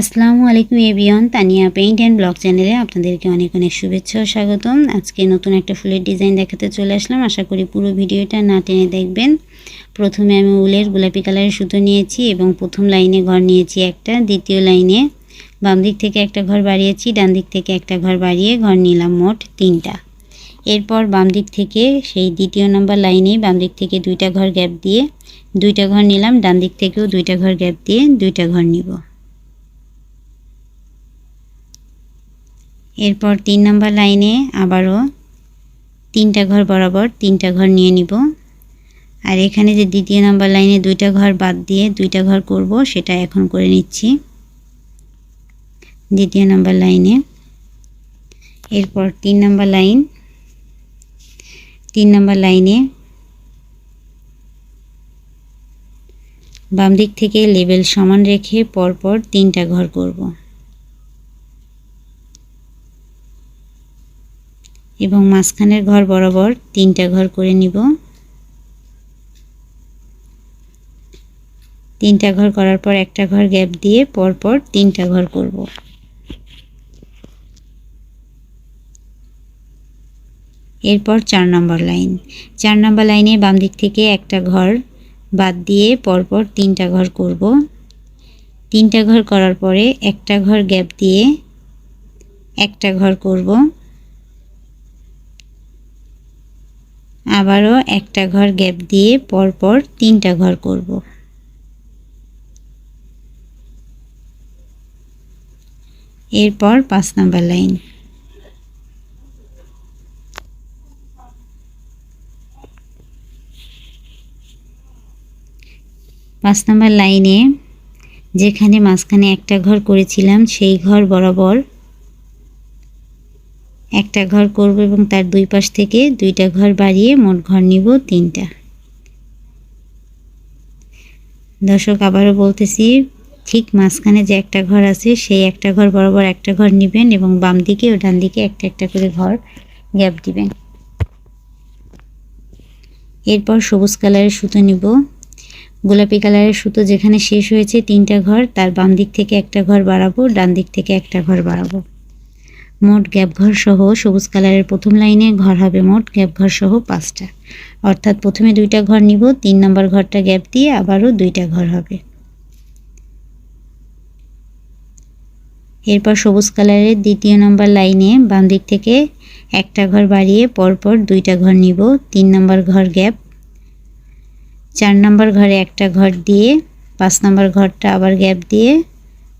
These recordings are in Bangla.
আসসালামু আলাইকুম এভিয়ন তানিয়া পেইন্ট অ্যান্ড ব্লগ চ্যানেলে আপনাদেরকে অনেক অনেক শুভেচ্ছা ও স্বাগতম। আজকে নতুন একটা ফুলের ডিজাইন দেখাতে চলে আসলাম। আশা করি পুরো ভিডিওটা না টেনে দেখবেন। প্রথমে আমি উলের গোলাপি কালারের সুতো নিয়েছি এবং প্রথম লাইনে ঘর নিয়েছি একটা, দ্বিতীয় লাইনে বাম দিক থেকে একটা ঘর বাড়িয়েছি, ডান দিক থেকে একটা ঘর বাড়িয়ে ঘর নিলাম মোট তিনটা। এরপর বাম দিক থেকে সেই দ্বিতীয় নম্বর লাইনে বাম দিক থেকে দুইটা ঘর গ্যাপ দিয়ে দুইটা ঘর নিলাম, ডান দিক থেকেও দুইটা ঘর গ্যাপ দিয়ে দুইটা ঘর নিব। এরপর তিন নম্বর লাইনে আবারও তিনটা ঘর বরাবর তিনটা ঘর নিয়ে নিব। আর এখানে যে দ্বিতীয় নম্বর লাইনে দুইটা ঘর বাদ দিয়ে দুইটা ঘর করব, সেটা এখন করে নিচ্ছি। দ্বিতীয় নম্বর লাইনে। এরপর তিন নম্বর লাইন। তিন নম্বর লাইনে বাম দিক থেকে লেবেল সমান রেখে পরপর তিনটা ঘর করব। এবং মাঝখানের ঘর বরাবর তিনটা ঘর করে নিব। তিনটা ঘর করার পর একটা ঘর গ্যাপ দিয়ে পরপর তিনটা ঘর করব। এরপর চার নম্বর লাইন। চার নম্বর লাইনে বাম দিক থেকে একটা ঘর বাদ দিয়ে পরপর তিনটা ঘর করব। তিনটা ঘর করার পরে একটা ঘর গ্যাপ দিয়ে একটা ঘর করব। আবারও একটা ঘর গ্যাপ দিয়ে পরপর তিনটা ঘর করব। এরপর পাঁচ নাম্বার লাইন। পাঁচ নাম্বার লাইনে যেখানে মাঝখানে একটা ঘর করেছিলাম, সেই ঘর বরাবর একটা ঘর করব এবং তার দুই পাশ থেকে দুইটা ঘর বাড়িয়ে মোট ঘর নিব তিনটা। দর্শক, আবারও বলতেছি, ঠিক মাঝখানে যে একটা ঘর আছে, সেই একটা ঘর বরাবর একটা ঘর নেবেন এবং বাম দিকে ও ডান দিকে একটা একটা করে ঘর গ্যাপ দিবেন। এরপর সবুজ কালারের সুতো নিব। গোলাপি কালারের সুতো যেখানে শেষ হয়েছে তিনটা ঘর, তার বাম দিক থেকে একটা ঘর বাড়াবো, ডান দিক থেকে একটা ঘর বাড়াবো। মোট গ্যাপ ঘর সহ সবুজ কালারের প্রথম লাইনে ঘর হবে মোট গ্যাপ ঘর সহ পাঁচটা। অর্থাৎ প্রথমে দুইটা ঘর নিব, তিন নম্বর ঘরটা গ্যাপ দিয়ে আবারও দুইটা ঘর হবে। এরপর সবুজ কালারের দ্বিতীয় নম্বর লাইনে বাম দিক থেকে একটা ঘর বাড়িয়ে পরপর দুইটা ঘর নিব, তিন নম্বর ঘর গ্যাপ। চার নম্বর ঘরে একটা ঘর দিয়ে পাঁচ নম্বর ঘরটা আবার গ্যাপ দিয়ে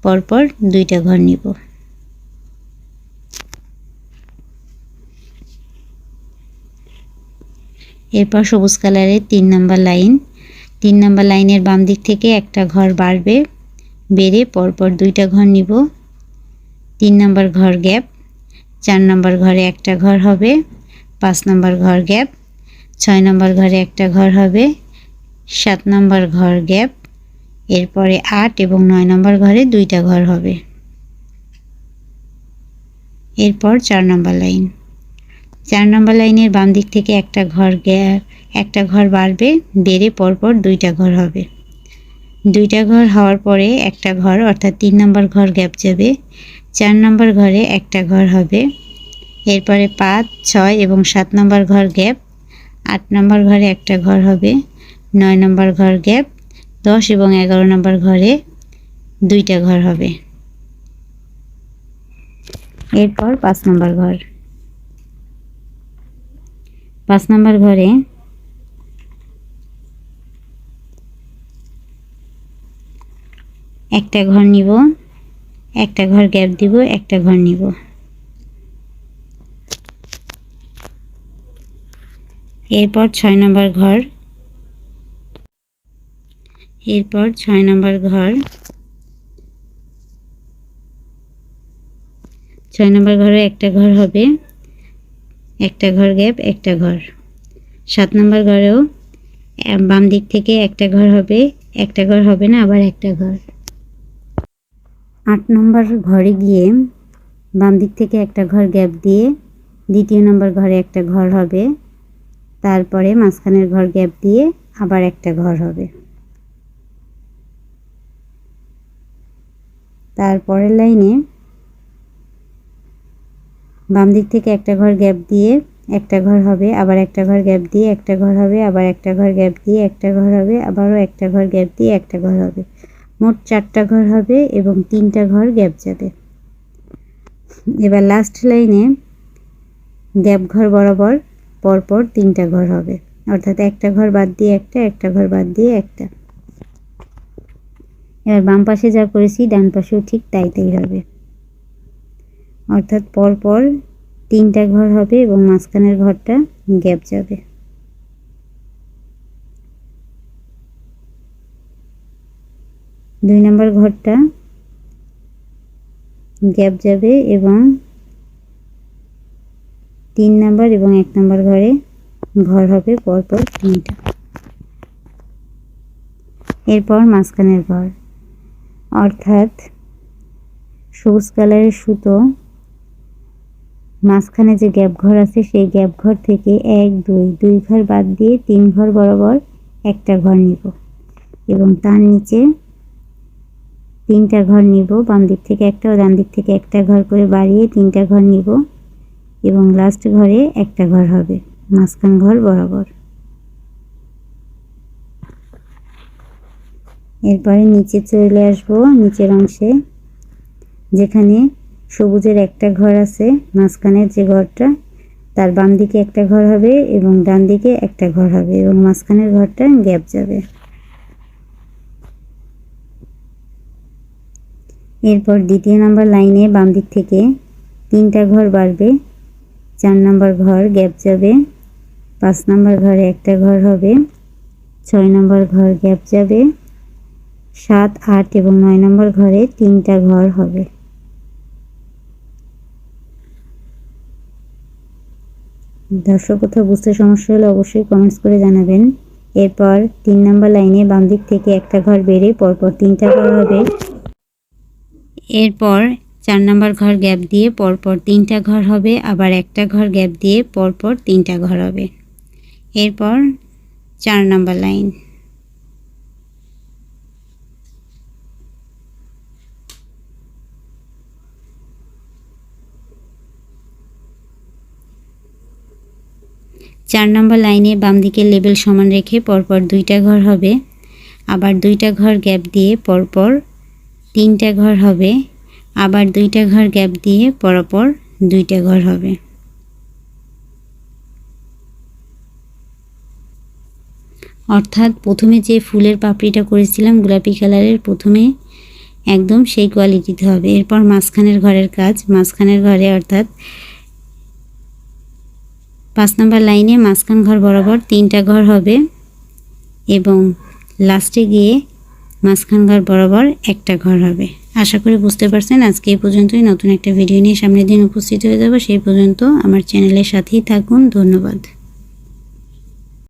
পরপর দুইটা ঘর নিব। এরপর সবুজ কালারের তিন নাম্বার লাইন। তিন নাম্বার লাইনের বাম দিক থেকে একটা ঘর বাড়বে। বেড়ে পরপর দুইটা ঘর নিব। তিন নাম্বার ঘর গ্যাপ। চার নাম্বার ঘরে একটা ঘর হবে। পাঁচ নাম্বার ঘর গ্যাপ। ছয় নাম্বার ঘরে একটা ঘর হবে। সাত নাম্বার ঘর গ্যাপ। এরপরে আট এবং নয় নম্বর ঘরে দুইটা ঘর হবে। এরপর চার নম্বর লাইন। চার নম্বর লাইনের বাম দিক থেকে একটা ঘর একটা ঘর বাড়বে, বেড়ে পরপর দুইটা ঘর হবে। দুইটা ঘর হওয়ার পরে একটা ঘর, অর্থাৎ তিন নম্বর ঘর গ্যাপ যাবে। চার নম্বর ঘরে একটা ঘর হবে। এরপরে পাঁচ, ছয় এবং সাত নম্বর ঘর গ্যাপ। আট নম্বর ঘরে একটা ঘর হবে। নয় নম্বর ঘর গ্যাপ। দশ এবং এগারো নম্বর ঘরে দুইটা ঘর হবে। এরপর পাঁচ নম্বর ঘর। পাঁচ নম্বর ঘরে। একটা ঘর নিব, একটা ঘর গ্যাপ দিব, একটা ঘর নিব। এরপর ছয় নম্বর ঘর। এরপর ছয় নম্বর ঘর। ছয় নম্বর ঘরে একটা ঘর হবে। একটা ঘর গ্যাপ, একটা ঘর। সাত নম্বর ঘরেও বাম দিক থেকে একটা ঘর হবে, একটা ঘর হবে না, আবার একটা ঘর। আট নম্বর ঘরে গিয়ে বাম দিক থেকে একটা ঘর গ্যাপ দিয়ে দ্বিতীয় নম্বর ঘরে একটা ঘর হবে, তারপরে মাঝখানের ঘর গ্যাপ দিয়ে আবার একটা ঘর হবে। তারপরের লাইনে বাম দিক থেকে একটা ঘর গ্যাপ দিয়ে একটা ঘর হবে আবার একটা ঘর গ্যাপ দিয়ে একটা ঘর হবে আবার একটা ঘর গ্যাপ দিয়ে একটা ঘর হবে আবারও একটা ঘর গ্যাপ দিয়ে একটা ঘর হবে মোট চারটা ঘর হবে এবং তিনটা ঘর গ্যাপ যাবে এবার লাস্ট লাইনে গ্যাপ ঘর বরাবর পরপর তিনটা ঘর হবে অর্থাৎ একটা ঘর বাদ দিয়ে একটা একটা ঘর বাদ দিয়ে একটা এবার বাম পাশে যা করেছি ডান পাশেও ঠিক তাই তাই হবে অর্থাৎ পরপর তিনটা ঘর হবে এবং মাঝখানের ঘরটা গ্যাপ যাবে। দুই নম্বর ঘরটা গ্যাপ যাবে এবং তিন নাম্বার এবং এক নাম্বার ঘরে ঘর হবে পরপর তিনটা। এরপর মাঝখানের ঘর। অর্থাৎ সবুজ কালারের সুতো মাঝখানে যে গ্যাপ ঘর আছে, সেই গ্যাপ ঘর থেকে এক, দুই দুই ঘর বাদ দিয়ে তিন ঘর বরাবর একটা ঘর নিব। এবং তার নিচে তিনটা ঘর নিব, বাম দিক থেকে একটা ও ডান দিক থেকে একটা ঘর করে বাড়িয়ে তিনটা ঘর নিব এবং লাস্ট ঘরে একটা ঘর হবে, মাঝখান ঘর বরাবর। এরপরে নিচে চলে আসব, নিচের অংশে, যেখানে সবুজের একটা ঘর আছে, মাঝখানের যে ঘরটা, তার বাম দিকে একটা ঘর হবে এবং ডান দিকে একটা ঘর হবে এবং মাঝখানের ঘরটা গ্যাপ যাবে। এরপর দ্বিতীয় নাম্বার লাইনে বাম দিক থেকে তিনটা ঘর বাড়বে, চার নাম্বার ঘর গ্যাপ যাবে, পাঁচ নাম্বার ঘরে একটা ঘর হবে, ছয় নম্বর ঘর গ্যাপ যাবে, সাত, আট এবং নয় নম্বর ঘরে তিনটা ঘর হবে। দর্শক কোথাও বুঝতে সমস্যা হলে অবশ্যই কমেন্টস করে জানাবেন। এরপর তিন নাম্বার লাইনে বাম দিক থেকে একটা ঘর বেড়ে পরপর তিনটা ঘর হবে। এরপর চার নাম্বার ঘর গ্যাপ দিয়ে পরপর তিনটা ঘর হবে, আবার একটা ঘর গ্যাপ দিয়ে পরপর তিনটা ঘর হবে। এরপর চার নাম্বার লাইন চার নম্বর লাইনে বাম দিকে লেবেল সমান রেখে পরপর দুইটা ঘর হবে। আবার দুইটা ঘর গ্যাপ দিয়ে পরপর তিনটা ঘর হবে। আবার দুইটা ঘর গ্যাপ দিয়ে পরপর দুইটা ঘর হবে। অর্থাৎ প্রথমে যে ফুলের পাপড়িটা করেছিলাম গোলাপি কালারের, প্রথমে একদম সেই কোয়ালিটিতে হবে। এরপর মাঝখানের ঘরের কাজ, মাঝখানের ঘরে অর্থাৎ পাঁচ নম্বর লাইনে মাঝখান ঘর বরাবর তিনটা ঘর হবে এবং লাস্টে গিয়ে মাঝখান ঘর বরাবর একটা ঘর হবে। আশা করি বুঝতে পারছেন, আজকে এই পর্যন্তই। নতুন একটা ভিডিও নিয়ে সামনের দিন উপস্থিত হয়ে যাব। সেই পর্যন্ত আমার চ্যানেলের সাথেই থাকুন। ধন্যবাদ।